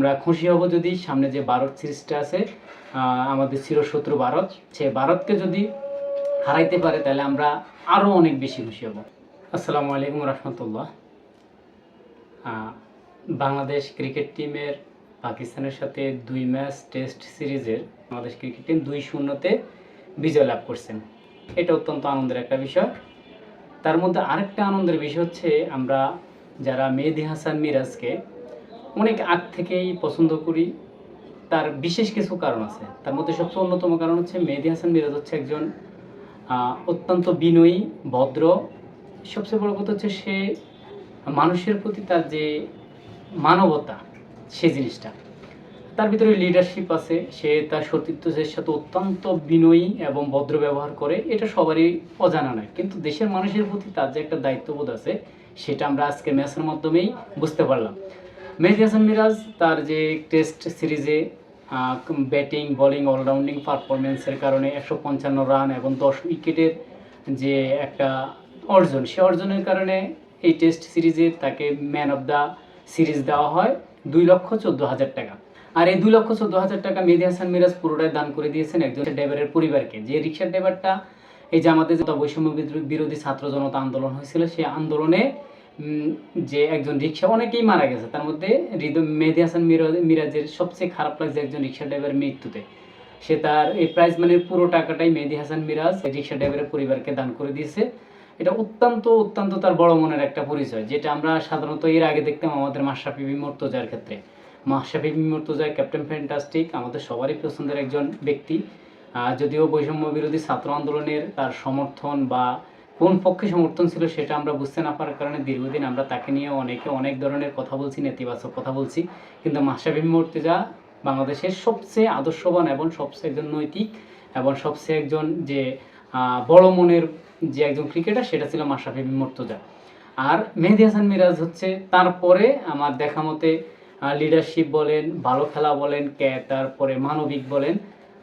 আমরা খুশি হব যদি সামনে যে ভারত সিরিজটা আছে আমাদের চিরশত্রু ভারত, সে ভারতকে যদি হারাইতে পারে, তাহলে আমরা আরও অনেক বেশি খুশি হব। আসসালামু আলাইকুম রহমতুল্লাহ। বাংলাদেশ ক্রিকেট টিমের পাকিস্তানের সাথে দুই ম্যাচ টেস্ট সিরিজের বাংলাদেশ ক্রিকেট টিম দুই শূন্যতে বিজয় লাভ করছেন। এটা অত্যন্ত আনন্দের একটা বিষয়। তার মধ্যে আরেকটা আনন্দের বিষয় হচ্ছে, আমরা যারা মেহেদি হাসান মিরাজকে অনেক আগ থেকেই পছন্দ করি। তার বিশেষ কিছু কারণ আছে। তার মধ্যে সবচেয়ে অন্যতম কারণ হচ্ছে মেহেদি হাসান মিরাজ হচ্ছে একজন অত্যন্ত বিনয়ী, ভদ্র। সবচেয়ে বড় কথা হচ্ছে সে মানুষের প্রতি তার যে মানবতা, সে জিনিসটা। তার ভিতরে লিডারশিপ আছে। সে তার সতীর্থদের সাথে অত্যন্ত বিনয়ী এবং ভদ্র ব্যবহার করে। এটা সবারই অজানা নয়। কিন্তু দেশের মানুষের প্রতি তার যে একটা দায়িত্ববোধ আছে, সেটা আমরা আজকে ম্যাচের মাধ্যমেই বুঝতে পারলাম। মেহেদি হাসান মিরাজ, তার যে টেস্ট সিরিজে ব্যাটিং বোলিং অলরাউন্ডিং পারফরমেন্সের কারণে একশো পঞ্চান্ন রান এবং দশ উইকেটের যে একটা অর্জন, সে অর্জনের কারণে এই টেস্ট সিরিজে তাকে ম্যান অফ দ্য সিরিজ দেওয়া হয় দুই লক্ষ চোদ্দ হাজার টাকা। আর এই দুই লক্ষ চোদ্দ হাজার টাকা মেহেদি হাসান মিরাজ পুরোটাই দান করে দিয়েছেন একজন ড্রাইভারের পরিবারকে। যে রিক্সা ড্রাইভারটা এই যে আমাদের বৈষম্য বিরোধী ছাত্র জনতা আন্দোলন হয়েছিল, সেই আন্দোলনে যে একজন রিক্সা, অনেকেই মারা গেছে। তার মধ্যে হৃদয় মেহেদি হাসান মিরাজের সবচেয়ে খারাপ লাগছে একজন রিক্সা ড্রাইভারের মৃত্যুতে। সে তার এই প্রাইজ মানির পুরো টাকাটাই মেহেদি হাসান মিরাজ রিক্সা ড্রাইভারের পরিবারকে দান করে দিয়েছে। এটা অত্যন্ত অত্যন্ত তার বড় মনের একটা পরিচয়, যেটা আমরা সাধারণত এর আগে দেখতাম আমাদের মাশরাফি বিমর্তজার ক্ষেত্রে। মাশরাফি বিমর্তজা ক্যাপ্টেন ফ্যান্টাস্টিক আমাদের সবারই পছন্দের একজন ব্যক্তি। যদিও বৈষম্য বিরোধী ছাত্র আন্দোলনের তার সমর্থন বা কোন পক্ষে সমর্থন ছিল সেটা আমরা বুঝতে না পারার কারণে দীর্ঘদিন আমরা তাকে নিয়ে অনেকে, অনেক ধরনের কথা বলছি, নেতিবাচক কথা বলছি। কিন্তু মাশরাফি বিমর্তজা বাংলাদেশের সবচেয়ে আদর্শবান এবং সবচেয়ে একজন নৈতিক এবং সবচেয়ে একজন যে বড় মনের যে একজন ক্রিকেটার সেটা ছিল মাশরাফি মুর্তজা। আর মেহেদি হাসান মিরাজ হচ্ছে তারপরে আমার দেখা মতে লিডারশিপ বলেন, ভালো খেলা বলেন, কে তারপরে মানবিক বলেন,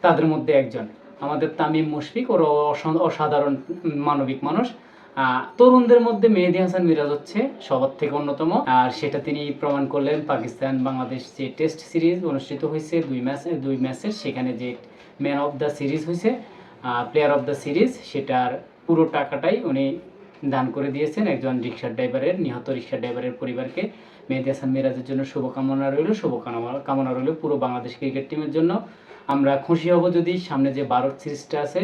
তাদের মধ্যে একজন। আমাদের তামিম মুশফিক, ওর অসা- অসাধারণ মানবিক মানুষ। তরুণদের মধ্যে মেহেদি হাসান মিরাজ হচ্ছে সবার থেকে অন্যতম। আর সেটা তিনি প্রমাণ করলেন পাকিস্তান বাংলাদেশ যে টেস্ট সিরিজ অনুষ্ঠিত হয়েছে, দুই ম্যাচে, দুই ম্যাচের সেখানে যে ম্যান অফ দ্য সিরিজ হয়েছে প্লেয়ার অফ দ্য সিরিজ, সেটার পুরো টাকাটাই উনি দান করে দিয়েছেন একজন রিক্সা ড্রাইভারের নিহত রিক্সা ড্রাইভারের পরিবারকে। মেহেদি হাসান মিরাজের জন্য শুভকামনা রইল শুভকামনা কামনা রইল পুরো বাংলাদেশ ক্রিকেট টিমের জন্য। আমরা খুশি হব যদি সামনে যে ভারত সিরিজটা আছে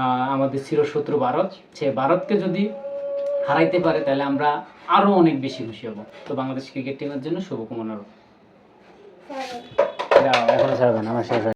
আহ, আমাদের চিরশত্রু ভারত সে ভারতকে যদি হারাইতে পারে তাহলে আমরা আরও অনেক বেশি খুশি হব। তো বাংলাদেশ ক্রিকেট টিমের জন্য শুভকামনা রইল। এখনও ছাড়বে আমার শেষ